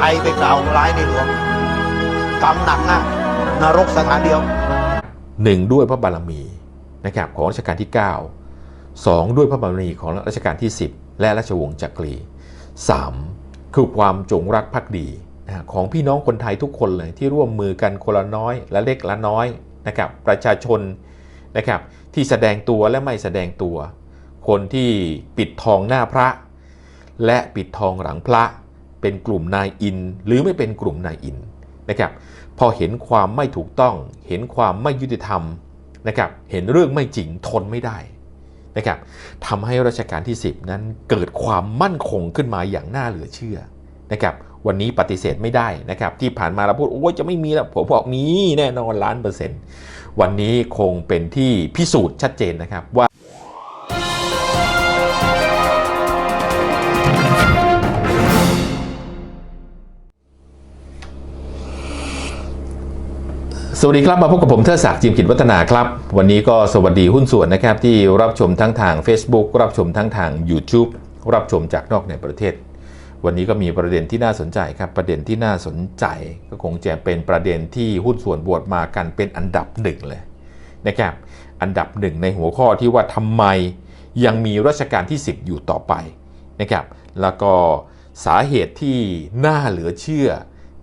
ใครไปกล่าวร้ายในหลวงกรรมหนักนะนรกสถานเดียวหนึ่งด้วยพระบารมีนะครับของรัชกาลที่ 9 2 ด้วยพระบารมีของรัชกาลที่ 10 และราชวงศ์จักรี 3 คือความจงรักภักดีนะฮะของพี่น้องคนไทยทุกคนเลยที่ร่วมมือกันคนละน้อย และเล็กละน้อยนะครับประชาชนนะครับที่แสดงตัวและไม่แสดงตัว คนที่ปิดทองหน้าพระ และปิดทองหลังพระ เป็นกลุ่มนายอิน หรือไม่เป็นกลุ่มนายอินนะครับพอเห็นความไม่ถูกต้อง เห็นความไม่ยุติธรรมนะครับเห็นเรื่องไม่จริงทนไม่ได้นะครับทำให้รัชกาลที่ 10 นั้นเกิดความมั่นคงขึ้นมาอย่างน่าเหลือเชื่อนะครับวันนี้ปฏิเสธไม่ได้นะครับที่ผ่านมาเราพูดโอ้จะไม่มีแล้วผมบอกมีแน่นอนล้านเปอร์เซ็นต์วันนี้คงเป็นที่พิสูจน์ชัดเจนนะครับว่า สวัสดีครับ มาพบกับผมเทอศักดิ์จิมกิจวัฒนาครับ วันนี้ก็สวัสดีหุ้นส่วนนะครับ ที่รับชมทั้งทาง Facebook รับชมทั้งทาง YouTube รับชมจากนอกในประเทศ วันนี้ก็มีประเด็นที่น่าสนใจครับ ประเด็นที่น่าสนใจก็คงจะเป็นประเด็นที่หุ้นส่วนบวชมากันเป็นอันดับหนึ่งเลยนะครับอันดับหนึ่งในหัวข้อที่ว่าทำไมยังมีรัชกาลที่ 10 อยู่ต่อไปนะครับแล้วก็สาเหตุที่น่าเหลือเชื่อ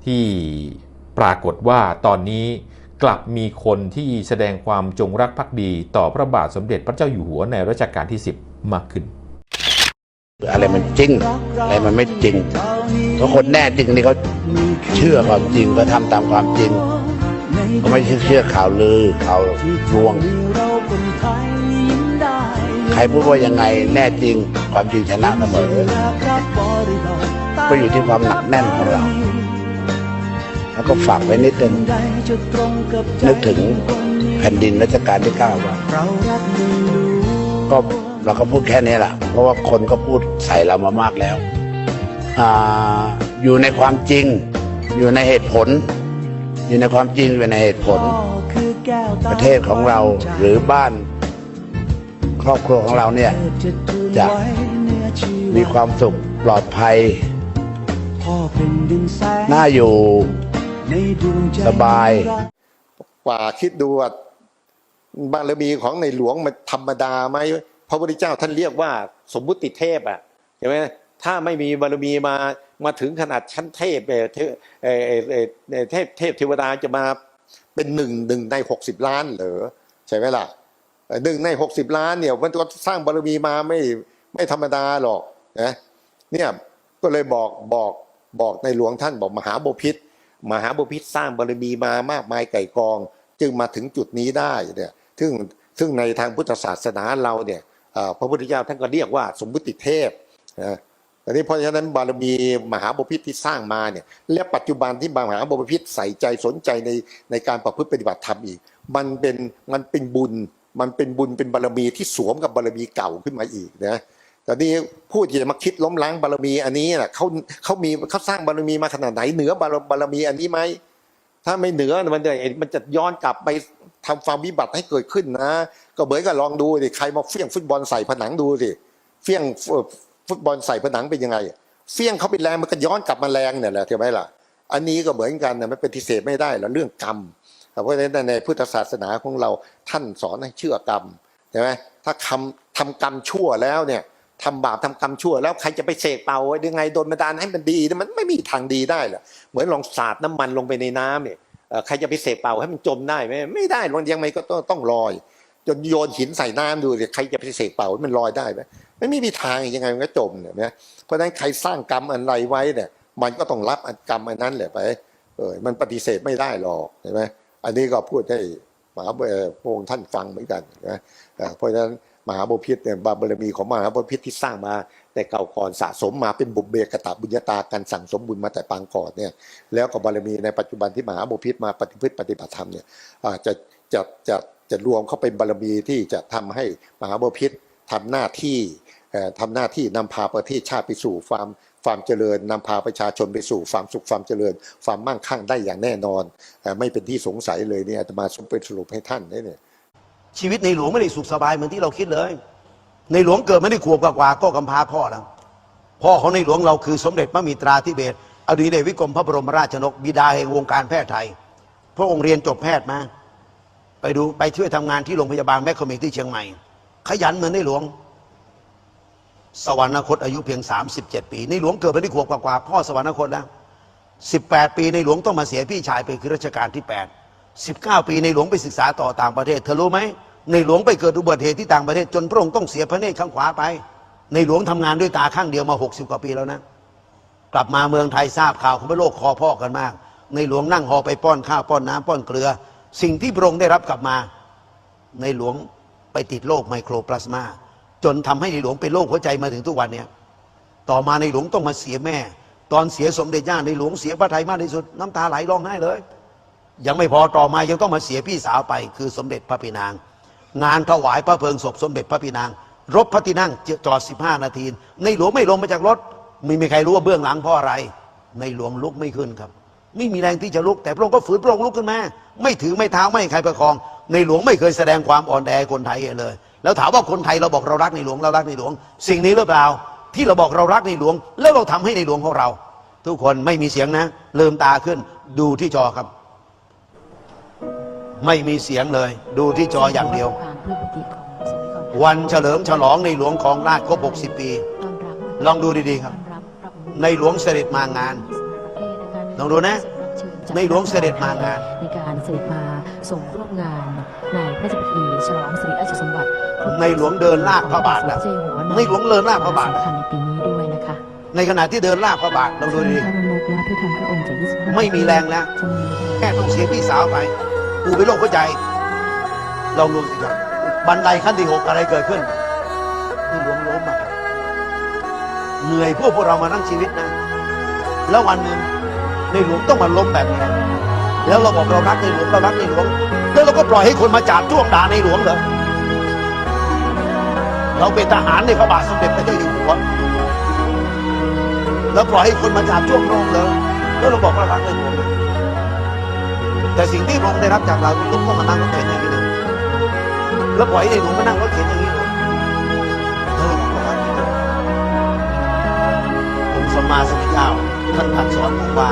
ที่ปรากฏว่าตอนนี้ กลับมีคนที่แสดงความจงรักภักดีต่อพระบาทสมเด็จพระเจ้าอยู่หัวในรัชกาลที่ 10 มากขึ้น อะไรมันจริง อะไรมันไม่จริงเพราะคนแน่จริงนี่เขาเชื่อความจริงเขาทำตามความจริงเขาไม่เชื่อข่าวลือข่าวลวง ใครพูดว่ายังไงแน่จริงความจริงชนะเสมอก็อยู่ที่ความหนักแน่นของเรา แล้วก็ฝากไว้นิดนึงนึกถึงแผ่นดินรัชกาลที่เก้าว่าก็เราก็พูดแค่นี้แหละเพราะว่าคนก็พูดใส่เรามามากแล้วอาอยู่ในความจริง อยู่ในเหตุผล อยู่ในความจริงอยู่ในเหตุผล ประเทศของเราหรือบ้าน ครอบครัวของเราเนี่ย จะมีความสุขปลอดภัยน่าอยู่ สบาย กว่าคิดดูว่าบารมีของในหลวงมันธรรมดาไหมพระพุทธเจ้าท่านเรียกว่า สมมุติเทพอะใช่ไหมถ้าไม่มีบารมีมามาถึงขนาดชั้นเทพเอ่อเทเอ่อเอ่อเอ่อเอ่อเทพเทพเทวดาจะมาเป็นหนึ่งหนึ่งในหกสิบล้านเหรอใช่ไหมล่ะเอ่อหนึ่งในหกสิบล้านเนี่ยมันก็สร้างบารมีมาไม่ไม่ธรรมดาหรอกนะเนี่ยก็เลยบอกบอกบอกในหลวงท่านบอกมหาบพิษ มหาบุพิตรสร้างบารมีมามากมายไก่กอง จึงมาถึงจุดนี้ได้เนี่ยซึ่งซึ่งในทางพุทธศาสนาเราเนี่ยพระพุทธเจ้าท่านก็เรียกว่าสมมุติเทพนะอันนี้เพราะฉะนั้นบารมีมหาบพิตรที่สร้างมาเนี่ยและปัจจุบันที่มหาบพิตรใส่ใจสนใจในในการประพฤติปฏิบัติธรรมอีก มันเป็นมันเป็นบุญ มันเป็นบุญเป็นบารมีที่สวมกับบารมีเก่าขึ้นมาอีกนะ แต่นี่พูดที่จะมาคิดล้มล้างบารมีอันนี้น่ะเขาเขามีเขาสร้างบารมีมาขนาดไหนเหนือบารบารมีอันนี้ไหมถ้าไม่เหนือมันจะมันจะย้อนกลับไปทำความวิบัติให้เกิดขึ้นนะ ก็เหมือนกับลองดูสิใครมาเฟี้ยงฟุตบอลใส่ผนังดูสิเฟี้ยงฟุตบอลใส่ผนังเป็นยังไงเฟี้ยงเขาเป็นแรงมันก็ย้อนกลับมาแรงเนี่ยแหละใช่ไหมล่ะ อันนี้ก็เหมือนกันนะมันเป็นทิเศษไม่ได้หรอกเรื่องกรรมเพราะฉะนั้นในพุทธศาสนาของเราท่านสอนให้เชื่อกรรมใช่ไหมถ้าคำทำกรรมชั่วแล้วเนี่ย ทำบาปทำกรรมชั่วแล้วใครจะไปเสกเป่ายังไงโดนบันดาลให้มันดีมันไม่มีทางดีได้หรอกเหมือนลองสาดน้ำมันลงไปในน้ำเนี่ยใครจะไปเสกเป่าให้มันจมได้ไหมไม่ได้ลองยังไงก็ต้องต้องลอย จนโยนหินใส่น้ำดูสิใครจะไปเสกเป่าให้มันลอยได้ไหมไม่มีทางยังไงมันก็จมเนี่ยนะเพราะฉะนั้นใครสร้างกรรมอะไรไว้เนี่ย มันก็ต้องรับกรรมอันนั้นแหละไปเออมันปฏิเสธไม่ได้หรอกเห็นไหมอันนี้ก็พูดให้มหาเอ่อพระองค์ท่านฟังเหมือนกันนะเพราะฉะนั้น มหาบพิตรเนี่ยบารมีของมหาบพิตรที่สร้างมาแต่เก่าก่อนสะสมมาเป็นบุเบกตาบุญญาตาการสั่งสมบุญมาแต่ปางก่อนเนี่ยแล้วก็บารมีในปัจจุบันที่มหาบพิตรมาปฏิพฤติปฏิบัติธรรมเนี่ยอาจะจะจะจะรวมเข้าเป็นบารมีที่จะทำให้มหาบพิตรทำหน้าที่เอ่อทำหน้าที่นำพาประเทศชาติไปสู่ความความเจริญนำพาประชาชนไปสู่ความสุขความเจริญ ความมั่งคั่งได้อย่างแน่นอน ไม่เป็นที่สงสัยเลยเนี่ยอาตมาสมเป็นสรุปให้ท่านเนี่ย ชีวิตในหลวงไม่ได้สุขสบายเหมือนที่เราคิดเลย ในหลวงเกิดไม่ได้ขวบกว่าๆก็กำพร้าพ่อแล้วพ่อของในหลวงเราคือสมเด็จพระมิตราธิเบศอดีตเดวิกรมพระบรมราชนกบิดาแห่งวงการแพทย์ไทย พระองค์เรียนจบแพทย์มา ไปดูไปช่วยทำงานที่โรงพยาบาลแมคโครเมกที่เชียงใหม่ ขยันเหมือนในหลวง สวรรคตอายุเพียง 37 ปี ในหลวงเกิดมาได้ขวบกว่าๆพ่อสวรรคตแล้ว18 ปีในหลวงต้องมาเสียพี่ชายไปคือรัชกาลที่ 8 19 ปีในหลวงไปศึกษาต่อต่างประเทศ เธอรู้ไหม ในหลวงไปเกิดอุบัติเหตุที่ต่างประเทศจนพระองค์ต้องเสียพระเนตรข้างขวาไป ในหลวงทำงานด้วยตาข้างเดียวมา 60 กว่าปีแล้วนะ กลับมาเมืองไทยทราบข่าวของพระโลกคอพ่อกันมาก ในหลวงนั่งหอไปป้อนข้าวป้อนน้ำป้อนเกลือ สิ่งที่พระองค์ได้รับกลับมา ในหลวงไปติดโรคไมโครพลาสมา จนทำให้ในหลวงเป็นโรคหัวใจมาถึงทุกวันเนี่ยต่อมาในหลวงต้องมาเสียแม่ ตอนเสียสมเด็จย่าในหลวงเสียพระไทยมากที่สุด น้ำตาไหลร้องไห้เลย ยังไม่พอต่อมายังต้องมาเสียพี่สาวไป คือสมเด็จพระพี่นาง งานถวายพระเพลิงศพสมเด็จพระพี่นางรถพระที่นั่งจอด 15 นาที ในหลวงไม่ลงมาจากรถ ไม่มีใครรู้ว่าเบื้องหลังเพราะอะไร ในหลวงลุกไม่ขึ้นครับ ไม่มีแรงที่จะลุกแต่พระองค์ก็ฝืนพระองค์ลุกขึ้นมาไม่ถือไม่เท้าไม่ให้ใครประคอง ในหลวงไม่เคยแสดงความอ่อนแอคนไทยเห็นเลย แล้วถามว่าคนไทยเราบอกเรารักในหลวงเรารักในหลวง สิ่งนี้หรือเปล่า ที่เราบอกเรารักในหลวง แล้วเราทำให้ในหลวงของเรา ทุกคนไม่มีเสียงนะลืมตาขึ้นดูที่จอครับ ไม่มีเสียงเลย ดูที่จออย่างเดียวความปลื้มปิติของสมัยก่อนวันเฉลิมฉลองในหลวงของราชครบ 60 ปีต้อนรับลองดูดีๆครับต้อนรับพระองค์ในหลวงเสด็จมางาน ลองดูนะ ในหลวงเสด็จมางาน ในการเสด็จมาส่งร่วมงานในพระราชพิธีฉลองสิริราชสมบัติ ในหลวงเดินลากพระบาทแล้วเจ้าอยู่หัวในหลวงเดินลากพระบาทสำคัญในปีนี้ด้วยนะคะ ในขณะที่เดินลากพระบาทลองดูดีพระบรมและพระธรรมพระองค์จาก25ไม่มีแรงแล้วจะมีแค่ต้องเสียพี่สาวไป กูเป็นโรคหัวใจลองดูสิครับบันไดขั้นที่หกอะไรเกิดขึ้นที่หลวงล้มอะครับเหนื่อยพวกพวกเรามาทั้งชีวิตนะ แล้ววันหนึ่งในหลวงต้องมาล้มแบบนี้แล้วเราบอกเรารักในหลวงเรารักในหลวง แล้วเราก็ปล่อยให้คนมาจาบจ้วงด่าในหลวงเหรอเราเป็นทหารในพระบาทสมเด็จพระเจ้าอยู่หัวแล้วปล่อยให้คนมาจาบจ้วงพระองค์เลยแล้วเราบอกว่ารักในหลวงเแต่สิ่งที่พระองค์ได้รับจากเราคือต้องมานั่งรถเข็นอย่างนี้เลยแล้วปล่อยให้ในหลวงมานั่งรถเข็นอย่างนี้เลยเออบอกว่ารักในหลวงองค์สมมาสมุทรเจ้าท่านตรัสสอนผมว่า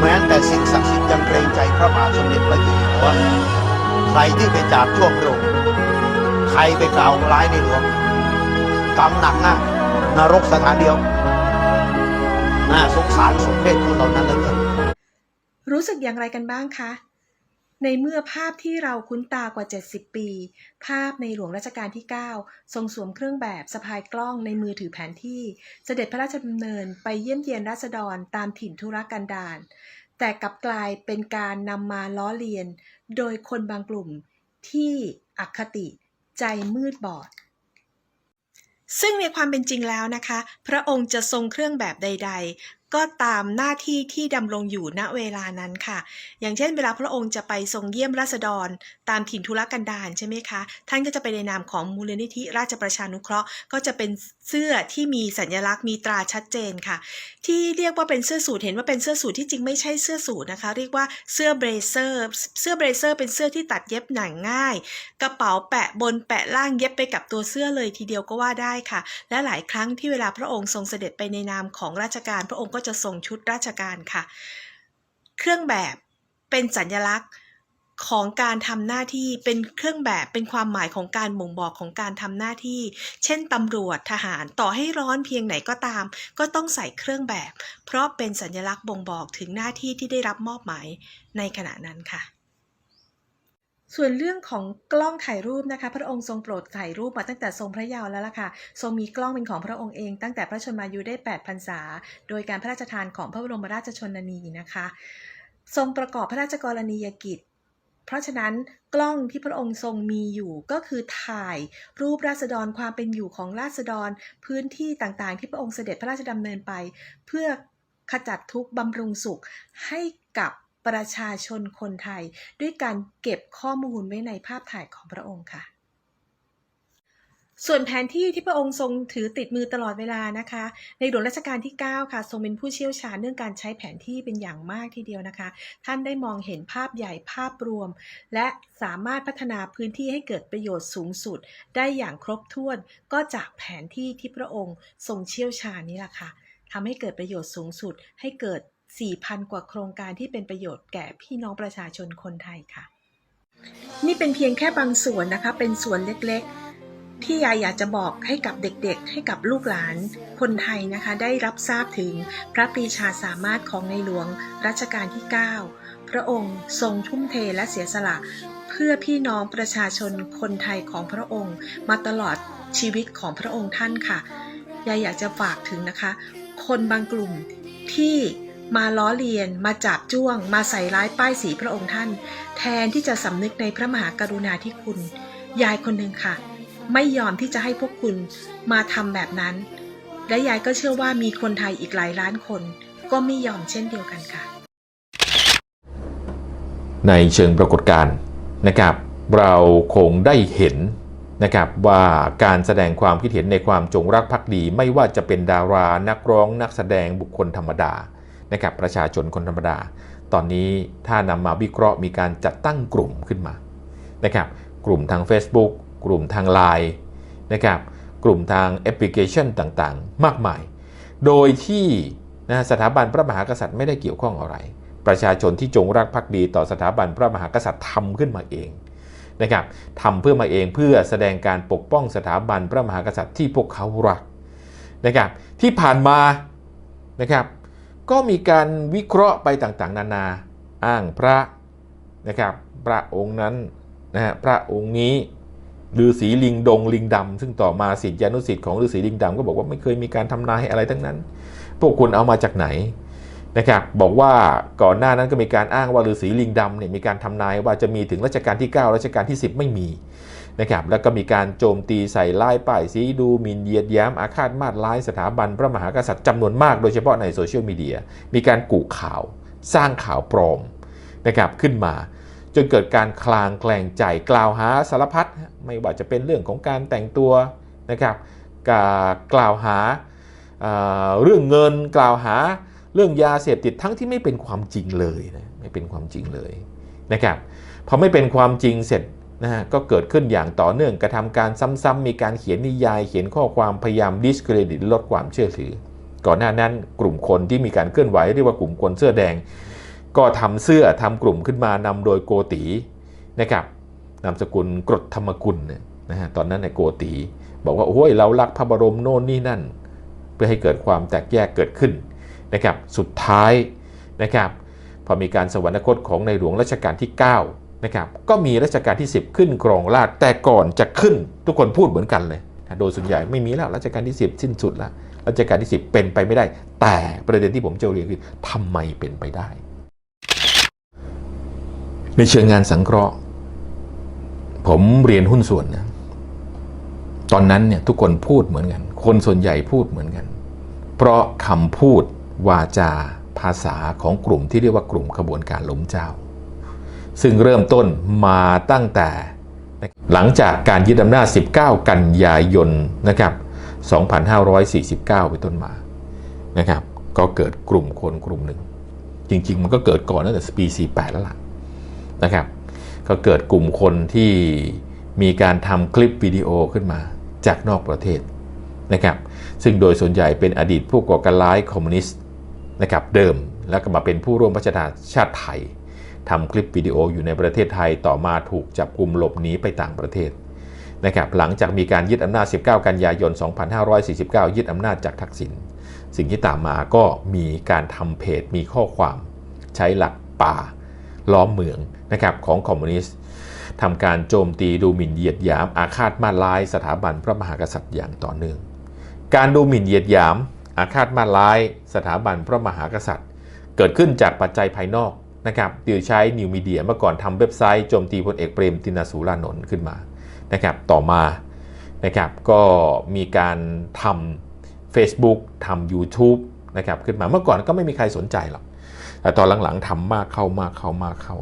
แม้แต่สิ่งศักดิ์สิทธิ์ยังเกรงใจพระบาทสมเด็จพระเจ้าอยู่หัวใครที่ไปจาบจ้วงพรงใครไปกล่าวร้ายในหลวงกรรมหนักนะนรกสถานเดียวน่าสงสารสมเพศคนเหล่านั้นเหลือเกินรู้สึกอย่างไรกันบ้างคะ ในเมื่อภาพที่เราคุ้นตากว่า 70 ปี ภาพในหลวงรัชกาลที่ 9 ทรงสวมเครื่องแบบสะพายกล้องในมือถือแผนที่ เสด็จพระราชดำเนินไปเยี่ยมเยียนราษฎรตามถิ่นธุรกันดารแต่กลับกลายเป็นการนำมาล้อเลียน โดยคนบางกลุ่มที่อคติใจมืดบอด ซึ่งในความเป็นจริงแล้วนะคะ พระองค์จะทรงเครื่องแบบใด ๆก็ตามหน้าที่ที่ดำรงอยู่ณเวลานั้นค่ะ อย่างเช่น เวลาพระองค์จะไปทรงเยี่ยมราษฎร ตามถิ่นธุรกันดารใช่ไหมคะ ท่านก็จะไปในนามของมูลนิธิราชประชานุเคราะห์ ก็จะเป็นเสื้อที่มีสัญลักษณ์มีตราชัดเจนค่ะ ที่เรียกว่าเป็นเสื้อสูทเห็นว่าเป็นเสื้อสูทที่จริงไม่ใช่เสื้อสูทนะคะ เรียกว่าเสื้อเบรเซอร์ เสื้อเบรเซอร์ เป็นเสื้อที่ตัดเย็บหนังง่าย กระเป๋าแปะบนแปะล่างเย็บไปกับตัวเสื้อเลยทีเดียวก็ว่าได้ค่ะ และหลายครั้งที่เวลาพระองค์ทรงเสด็จไปในนามของราชการพระองค์ก็จะทรงชุดราชการค่ะ เครื่องแบบเป็นสัญลักษณ์ของการทำหน้าที่เป็นเครื่องแบบเป็นความหมายของการบ่งบอกของการทำหน้าที่ เช่นตำรวจทหารต่อให้ร้อนเพียงไหนก็ตาม ก็ต้องใส่เครื่องแบบ เพราะเป็นสัญลักษณ์บ่งบอกถึงหน้าที่ที่ได้รับมอบหมายในขณะนั้นค่ะ ส่วนเรื่องของกล้องถ่ายรูปนะคะ พระองค์ทรงโปรดถ่ายรูปมาตั้งแต่ทรงพระเยาว์แล้วล่ะค่ะ ทรงมีกล้องเป็นของพระองค์เองตั้งแต่พระชนมายุได้8พรรษา โดยการพระราชทานของพระบรมราชชนนีนะคะ ทรงประกอบพระราชกรณียกิจเพราะฉะนั้นกล้องที่พระองค์ทรงมีอยู่ก็คือถ่ายรูปราษฎรความเป็นอยู่ของราษฎร พื้นที่ต่างๆ ที่พระองค์เสด็จพระราชดำเนินไป เพื่อขจัดทุกข์บำรุงสุขให้กับ ประชาชนคนไทย ด้วยการเก็บข้อมูลไว้ในภาพถ่ายของพระองค์ค่ะ ส่วนแผนที่ที่พระองค์ทรงถือติดมือตลอดเวลานะคะ ในหลวงรัชกาลที่ 9 ค่ะ ทรงเป็นผู้เชี่ยวชาญเรื่องการใช้แผนที่เป็นอย่างมากทีเดียวนะคะ ท่านได้มองเห็นภาพใหญ่ภาพรวม และสามารถพัฒนาพื้นที่ให้เกิดประโยชน์สูงสุด ได้อย่างครบถ้วน ก็จากแผนที่ที่พระองค์ทรงเชี่ยวชาญนี่แหละค่ะทำให้เกิดประโยชน์สูงสุด ให้เกิด 4,000 กว่าโครงการที่เป็นประโยชน์แก่พี่น้องประชาชนคนไทยค่ะ นี่เป็นเพียงแค่บางส่วนนะคะ เป็นส่วนเล็กๆ ที่ยายอยากจะบอกให้กับเด็กๆ ให้กับลูกหลานคนไทยนะคะ ได้รับทราบถึงพระปรีชาสามารถของในหลวงรัชกาลที่ 9 พระองค์ทรงทุ่มเทและเสียสละเพื่อพี่น้องประชาชนคนไทยของพระองค์ มาตลอดชีวิตของพระองค์ท่านค่ะยายอยากจะฝากถึงนะคะ คนบางกลุ่มที่ มาล้อเลียน มาจับจ้วง มาใส่ร้ายป้ายสีพระองค์ท่าน แทนที่จะสำนึกในพระมหากรุณาธิคุณ ยายคนหนึ่งค่ะ ไม่ยอมที่จะให้พวกคุณมาทำแบบนั้น และยายก็เชื่อว่ามีคนไทยอีกหลายล้านคน ก็ไม่ยอมเช่นเดียวกันค่ะ ในเชิงปรากฏการณ์นะครับ เราคงได้เห็นนะครับว่าการแสดงความคิดเห็นในความจงรักภักดี ไม่ว่าจะเป็นดารานักร้องนักแสดงบุคคลธรรมดา นะครับประชาชนคนธรรมดา ตอนนี้ถ้านำมาวิเคราะห์มีการจัดตั้งกลุ่มขึ้นมานะครับกลุ่มทาง Facebook กลุ่มทาง Line นะครับกลุ่มทางแอปพลิเคชันต่างๆ มากมาย โดยที่นะสถาบันพระมหากษัตริย์ไม่ได้เกี่ยวข้องอะไร ประชาชนที่จงรักภักดีต่อสถาบันพระมหากษัตริย์ทำขึ้นมาเองนะครับทำเพื่อมาเองเพื่อแสดงการปกป้องสถาบันพระมหากษัตริย์ที่พวกเขารักนะครับที่ผ่านมานะครับ ก็มีการวิเคราะห์ไปต่างๆ นานาอ้างพระนะครับพระองค์นั้นนะฮะพระองค์นี้ฤาษีลิงดงลิงดำซึ่งต่อมาศิษยานุศิษย์ของฤาษีลิงดำก็บอกว่าไม่เคยมีการทำนายอะไรทั้งนั้น พวกคุณเอามาจากไหนนะครับบอกว่าก่อนหน้านั้นก็มีการอ้างว่าฤาษีลิงดำเนี่ยมีการทำนายว่าจะมีถึงรัชกาลที่ 9 รัชกาลที่ 10 ไม่มี นะครับแล้วก็มีการโจมตีใส่ลายป้ายสีดูหมินเหยียดย้ำอาฆาตมาดร้ายสถาบันพระมหากษัตริย์จำนวนมากโดยเฉพาะในโซเชียลมีเดียมีการกุข่าว สร้างข่าวปลอมนะครับขึ้นมา จนเกิดการคลางแคลงใจกล่าวหาสารพัดไม่ว่าจะเป็นเรื่องของการแต่งตัวนะครับกกล่าวหาเอ่อเรื่องเงินกล่าวหาเรื่องยาเสพติดทั้งที่ไม่เป็นความจริงเลยนะไม่เป็นความจริงเลยนะครับพอไม่เป็นความจริงเสร็จ นะฮะก็เกิดขึ้นอย่างต่อเนื่องกระทำการซ้ำๆมีการเขียนนิยาย เขียนข้อความพยายามดิสเครดิตลดความเชื่อถือ ก่อนหน้านั้นกลุ่มคนที่มีการเคลื่อนไหวเรียกว่ากลุ่มคนเสื้อแดง ก็ทำเสื้อทำกลุ่มขึ้นมานำโดยโกตีนะครับนามสกุลกรดธรรมกุลนะฮะตอนนั้นในโกตีบอกว่าโอ้ยเรารักพระบรมโน่นนี่นั่น เพื่อให้เกิดความแตกแยกเกิดขึ้นนะครับสุดท้ายนะครับพอมีการสวรรคตของในหลวงรัชกาลที่ 9 นะครับก็มีรัชกาลที่ 10 ขึ้นครองราชแต่ก่อนจะขึ้นทุกคนพูดเหมือนกันเลยนะโดยส่วนใหญ่ไม่มีแล้วรัชกาลที่ 10 สิ้นสุดแล้วรัชกาลที่ 10 เป็นไปไม่ได้ แต่ประเด็นที่ผมจะเรียนคือทำไมเป็นไปได้ ในเชิงงานสังเคราะห์ ผมเรียนหุ้นส่วนนะตอนนั้นเนี่ยทุกคนพูดเหมือนกัน คนส่วนใหญ่พูดเหมือนกัน เพราะคำพูดวาจาภาษาของกลุ่มที่เรียกว่ากลุ่มขบวนการล้มเจ้า ซึ่งเริ่มต้นมาตั้งแต่ หลังจากการยึดอำนาจ 19 กันยายนนะครับ 2549 ไปต้นมานะครับ ก็เกิดกลุ่มคนกลุ่มหนึ่ง จริง ๆ มันก็เกิดก่อนตั้งแต่ปี 48 แล้วล่ะนะครับ ก็เกิดกลุ่มคนที่มีการทำคลิปวิดีโอขึ้นมาจากนอกประเทศนะครับ ซึ่งโดยส่วนใหญ่เป็นอดีตผู้ก่อการร้ายคอมมิวนิสต์นะครับเดิมแล้วก็มาเป็นผู้ร่วมพัฒนาชาติไทย ทำคลิปวิดีโออยู่ในประเทศไทยต่อมาถูกจับกลุ่มหลบหนีไปต่างประเทศนะครับหลังจากมีการยึดอำนาจ 19 กันยายน 2549 ยึดอำนาจจากทักษิณสิ่งที่ตามมาก็มีการทำเพจมีข้อความใช้หลักป่าล้อมเมืองนะครับของคอมมิวนิสต์ทำการโจมตีดูหมิ่นเหยียดหยาม อาฆาตมาตร้าย สถาบันพระมหากษัตริย์อย่างต่อเนื่อง การดูหมิ่นเหยียดหยาม อาฆาตมาตร้าย สถาบันพระมหากษัตริย์ เกิดขึ้นจากปัจจัยภายนอก นะครับโดยใช้นิวมีเดียเมื่อก่อนทำเว็บไซต์โจมตีพลเอกเปรมตินาสูรานนท์ขึ้นมานะครับต่อมานะครับก็มีการทำ Facebook ทำ YouTube นะครับขึ้นมาเมื่อก่อนก็ไม่มีใครสนใจหรอกแต่ตอนหลังๆทำมากเข้ามากเข้ามากเข้า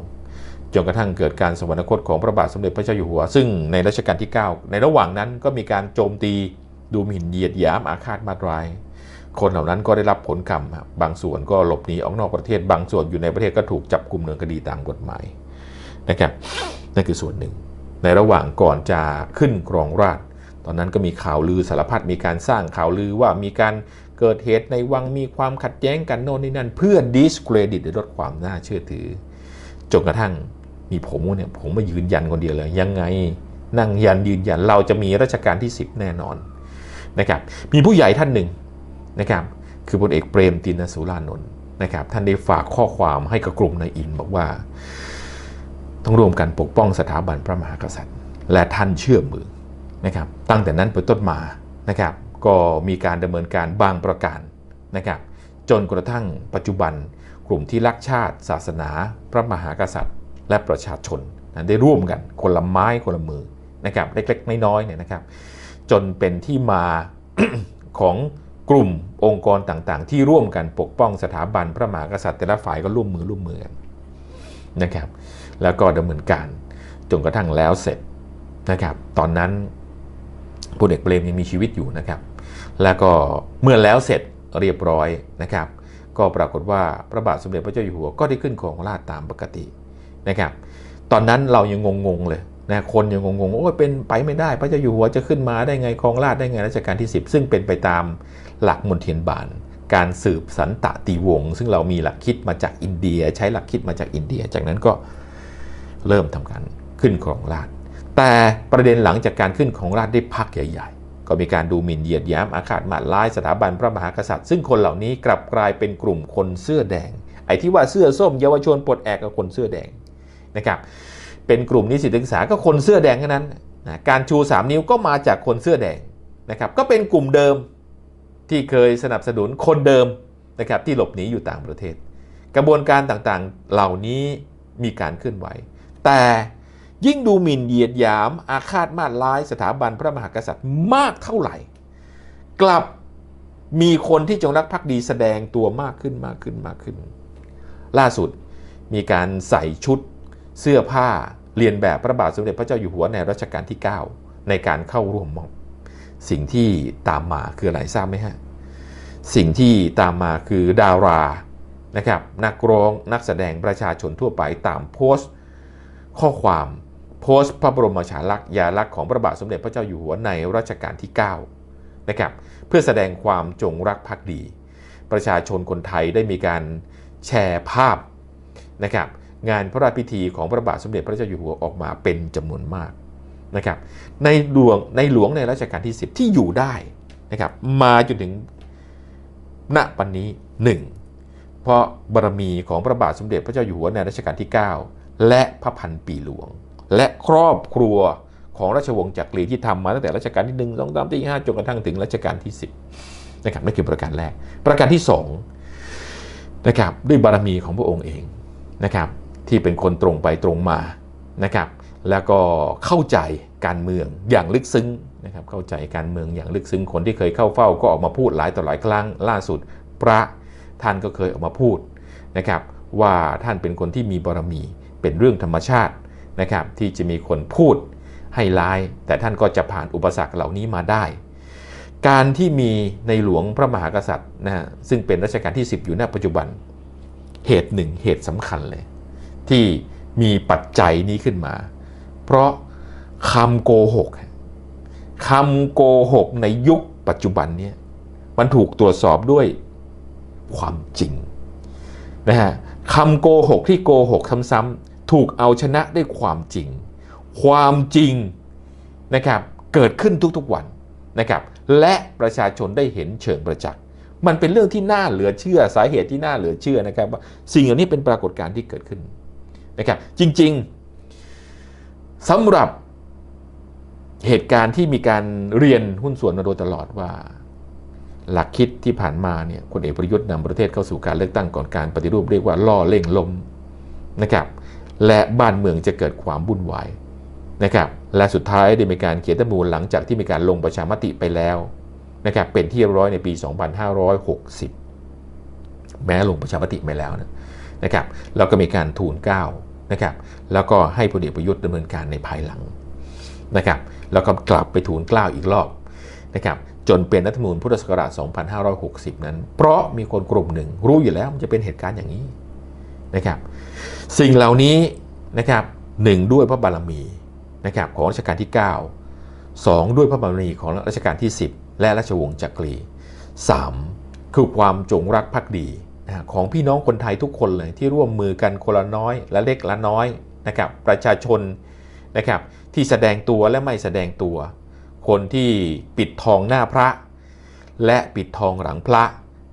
จนกระทั่งเกิดการสวรรคตของพระบาทสมเด็จพระเจ้าอยู่หัว ซึ่งในรัชกาลที่ 9 ในระหว่างนั้นก็มีการโจมตีดูหมิ่นเหยียดหยามอาฆาตมาตร้าย คนเหล่านั้นก็ได้รับผลกรรมครับบางส่วนก็หลบหนีออกนอกประเทศ บางส่วนอยู่ในประเทศก็ถูกจับกลุ่มเนินคดีตามกฎหมายนะครับนั่นคือส่วนหนึ่ง ในระหว่างก่อนจะขึ้นครองราชตอนนั้นก็มีข่าวลือสารพัดมีการสร้างข่าวลือว่ามีการเกิดเหตุในวังมีความขัดแย้งกันโน่นนี่นั่น เพื่อ discredit หรือลดความน่าเชื่อถือจนกระทั่งมีผมเนี่ยผมมายืนยันคนเดียวเลย ยังไงนั่งยันยืนยันเราจะมีรัชกาลที่ 10 แน่นอนนะครับมีผู้ใหญ่ท่านหนึ่ง นะครับคือพลเอกเปรมตินสุรานนท์นะครับท่านได้ฝากข้อความให้กับกลุ่มนายอินบอกว่า ต้องร่วมกันปกป้องสถาบันพระมหากษัตริย์ และท่านเชื่อมือนะครับตั้งแต่นั้นเป็นต้นมานะครับก็มีการดำเนินการบางประการนะครับจนกระทั่งปัจจุบันกลุ่มที่รักชาติ ศาสนา พระมหากษัตริย์ และประชาชนนะได้ร่วมกันคนละไม้คนละมือนะครับเล็กๆน้อยๆเนี่ยนะครับจนเป็นที่มาของ กลุ่มองค์กรต่างๆ ที่ร่วมกันปกป้องสถาบันพระมหากษัตริย์แต่ละฝ่ายก็ร่วมมือร่วมมือกันนะครับ แล้วก็ดำเนินการจนกระทั่งแล้วเสร็จนะครับ ตอนนั้นพลเอกเปรมยังมีชีวิตอยู่นะครับ แล้วก็เมื่อแล้วเสร็จเรียบร้อยนะครับ ก็ปรากฏว่าพระบาทสมเด็จพระเจ้าอยู่หัวก็ได้ขึ้นครองราชตามปกตินะครับ ตอนนั้นเรายังงงๆเลยนะคนยังงงๆโอ้ยเป็นไปไม่ได้ พระเจ้าอยู่หัวจะขึ้นมาได้ไงครองราชได้ไงรัชกาลที่ 10 ซึ่งเป็นไปตาม หลักมนเทียนบาน การสืบสันตติวงศ์ซึ่งเรามีหลักคิดมาจากอินเดีย ใช้หลักคิดมาจากอินเดีย จากนั้นก็เริ่มทำการขึ้นครองราชแต่ประเด็นหลังจากการขึ้นครองราชได้พักใหญ่ ๆ ก็มีการดูหมิ่นเหยียดยามอาฆาตมาดร้ายสถาบันพระมหากษัตริย์ ซึ่งคนเหล่านี้กลับกลายเป็นกลุ่มคนเสื้อแดง ไอ้ที่ว่าเสื้อส้มเยาวชนปลดแอกกับคนเสื้อแดงนะครับ เป็นกลุ่มนิสิตศึกษาก็คนเสื้อแดงทั้งนั้นนะการชู 3 นิ้วก็มาจากคนเสื้อแดงนะครับ ก็เป็นกลุ่มเดิม ที่เคยสนับสนุนคนเดิมนะครับที่หลบหนีอยู่ต่างประเทศ กระบวนการต่างๆเหล่านี้มีการเคลื่อนไหว แต่ยิ่งดูหมิ่นเหยียดหยาม อาฆาตมาดร้ายสถาบันพระมหากษัตริย์มากเท่าไหร่ กลับมีคนที่จงรักภักดีแสดงตัวมากขึ้นมากขึ้นมากขึ้น ล่าสุดมีการใส่ชุดเสื้อผ้าเรียนแบบพระบาทสมเด็จพระเจ้าอยู่หัวในรัชกาลที่ 9 ในการเข้าร่วมมอบ สิ่งที่ตามมาคืออะไรทราบไหมฮะ สิ่งที่ตามมาคือดารานะครับนักร้องนักแสดงประชาชนทั่วไปตามโพสต์ ข้อความโพสต์พระบรมฉายาลักษณ์ยาลักษณ์ของพระบาทสมเด็จพระเจ้าอยู่หัวในรัชกาลที่9นะครับเพื่อแสดงความจงรักภักดี ประชาชนคนไทยได้มีการแชร์ภาพนะครับงานพระราชพิธีของพระบาทสมเด็จพระเจ้าอยู่หัวออกมาเป็นจำนวนมากนะครับในหลวงในหลวงในรัชกาลที่ 10 ที่อยู่ได้นะครับมาจนถึง ณปัจจุบันนี้หนึ่งเพราะบารมีของพระบาทสมเด็จพระเจ้าอยู่หัวในรัชกาลที่ 9 และพระพันปีหลวง และครอบครัวของราชวงศ์จักรีที่ทำมาตั้งแต่รัชกาลที่ 1 2 3 4 5จนกระทั่งถึงรัชกาลที่ 10นะครับนั่นคือประการแรก ประการที่2นะครับด้วยบารมีของพระองค์เองนะครับที่เป็นคนตรงไปตรงมานะครับแล้วก็เข้าใจการเมืองอย่างลึกซึ้ง นะครับเข้าใจการเมืองอย่างลึกซึ้งคนที่เคยเข้าเฝ้าก็ออกมาพูดหลายต่อหลายครั้งล่าสุด พระท่านก็เคยออกมาพูดนะครับว่าท่านเป็นคนที่มีบารมีเป็นเรื่องธรรมชาตินะครับที่จะมีคนพูดให้ร้าย แต่ท่านก็จะผ่านอุปสรรคเหล่านี้มาได้ การที่มีในหลวงพระมหากษัตริย์นะฮะซึ่งเป็นรัชกาลที่ 10 อยู่ณปัจจุบันเหตุหนึ่งเหตุสำคัญเลย ที่มีปัจจัยนี้ขึ้นมา เพราะคำโกหก คำโกหกในยุคปัจจุบันเนี่ยมันถูกตรวจสอบด้วยความจริงนะฮะคำโกหกที่โกหกซ้ำๆถูกเอาชนะด้วยความจริง ความจริงนะครับเกิดขึ้นทุกๆวันนะครับและประชาชนได้เห็นเชิงประจักษ์มันเป็นเรื่องที่น่าเหลือเชื่อสาเหตุที่น่าเหลือเชื่อนะครับว่าสิ่งเหล่านี้เป็นปรากฏการณ์ที่เกิดขึ้นนะครับจริงๆสำหรับ เหตุการณ์ที่มีการเรียนหุ้นส่วนมาโดยตลอดว่า หลักคิดที่ผ่านมาเนี่ยคนเอกประยุทธ์นำประเทศเข้าสู่การเลือกตั้งก่อนการปฏิรูปเรียกว่าล่อเล่งลมนะครับ และบ้านเมืองจะเกิดความวุ่นวายนะครับ และสุดท้ายได้มีการเขียนรัฐธรรมนูญหลังจากที่มีการลงประชามติไปแล้วนะครับเป็นที่เรียบร้อยในปี 2560 แม้ลงประชามติไปแล้วนะนะครับแล้วก็มีการทูลเก้านะครับ แล้วก็ให้พลเอกประยุทธ์ดำเนินการในภายหลังนะครับ แล้วก็กลับไปทูลเกล้าอีกรอบนะครับจนเป็นรัฐธรรมนูญพุทธศักราช 2560 นั้น เพราะมีคนกลุ่มหนึ่งรู้อยู่แล้วมันจะเป็นเหตุการณ์อย่างนี้นะครับ สิ่งเหล่านี้นะครับหนึ่งด้วยพระบารมีนะครับของรัชกาลที่ 9 2 ด้วยพระบารมีของรัชกาลที่ 10 และราชวงศ์จักรี 3. คือความจงรักภักดีของพี่น้องคนไทยทุกคนเลยที่ร่วมมือกันคนละน้อย และเล็กละน้อยนะครับประชาชนนะครับ ที่แสดงตัวและไม่แสดงตัว คนที่ปิดทองหน้าพระ และปิดทองหลังพระ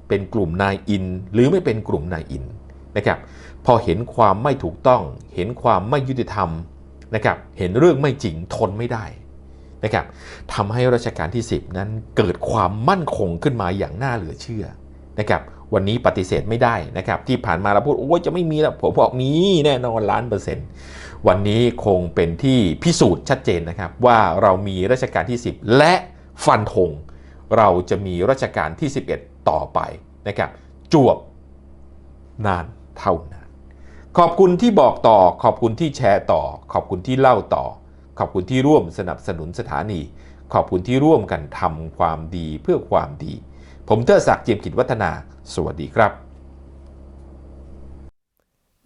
เป็นกลุ่มนายอิน หรือไม่เป็นกลุ่มนายอินนะครับพอเห็นความไม่ถูกต้อง เห็นความไม่ยุติธรรมนะครับเห็นเรื่องไม่จริงทนไม่ได้นะครับทำให้รัชกาลที่ 10 นั้นเกิดความมั่นคงขึ้นมาอย่างน่าเหลือเชื่อนะครับ วันนี้ปฏิเสธไม่ได้นะครับที่ผ่านมาเราพูดโอ้ยจะไม่มีแล้วผมบอกมีแน่นอนล้านเปอร์เซ็นต์วันนี้คงเป็นที่พิสูจน์ชัดเจนนะครับว่าเรามีรัชกาลที่ 10 และฟันธงเราจะมีรัชกาลที่ 11 ต่อไปนะครับจวบนานเท่านานขอบคุณที่บอกต่อ ขอบคุณที่แชร์ต่อ ขอบคุณที่เล่าต่อ ขอบคุณที่ร่วมสนับสนุนสถานี ขอบคุณที่ร่วมกันทำความดีเพื่อความดี ผมเทอศักดิ์เจียมกิจวัฒนา สวัสดีครับ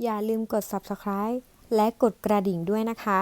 อย่าลืมกด subscribe และกดกระดิ่งด้วยนะคะ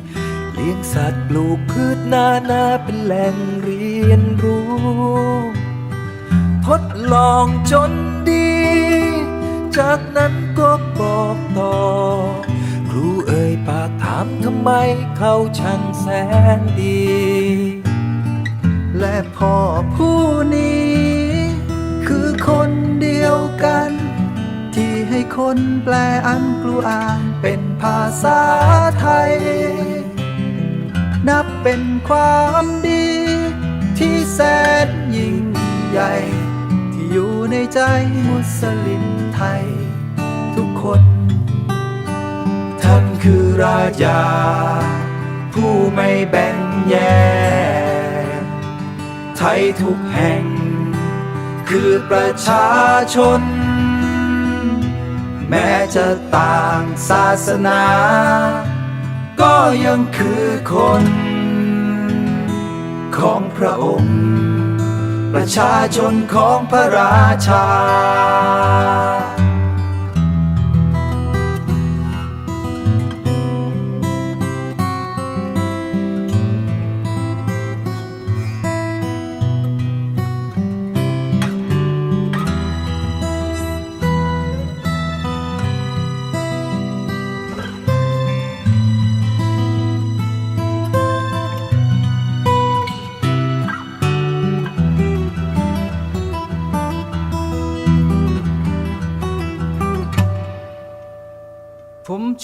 เลี้ยงสัตว์ปลูกพืชนานาเป็นแหล่งเรียนรู้ ทดลองจนดี จากนั้นก็บอกต่อ ครูเอ่ยปากถามทำไมเขาช่างแสนดี และพ่อผู้นี้ คือคนเดียวกัน ที่ให้คนแปลอันกลัวอ่านเป็นภาษาไทย นับเป็นความดี ที่แสนยิ่งใหญ่ ที่อยู่ในใจมุสลิมไทย ทุกคน ท่านคือราชา ผู้ไม่แบ่งแยกไทยทุกแห่ง คือประชาชน แม้จะต่างศาสนา ก็ยังคือคน ของพระองค์ ประชาชนของพระราชา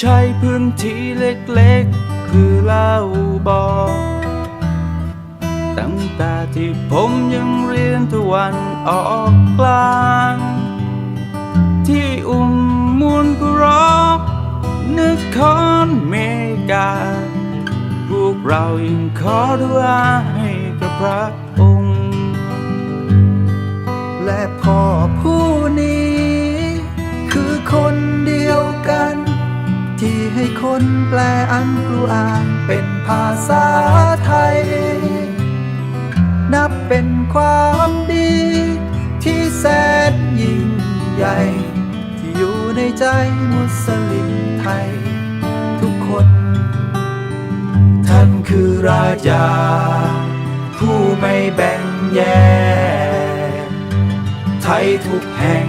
ใช้พื้นที่เล็กๆ คือเล่าบอกตั้งแต่ที่ผมยังเรียนตะวันออกกลาง ที่อุ้มมูลกรอกนึกคอนเมกา พวกเรายังขอดุอาให้กับพระองค์ และพ่อผู้นี้คือคน ที่ให้คนแปลอันกลัวอ่านเป็นภาษาไทย นับเป็นความดี ที่แสนยิ่งใหญ่ ที่อยู่ในใจมุสลิมไทย ทุกคน ท่านคือราชา ผู้ไม่แบ่งแยกไทยทุกแห่ง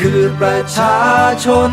คือประชาชน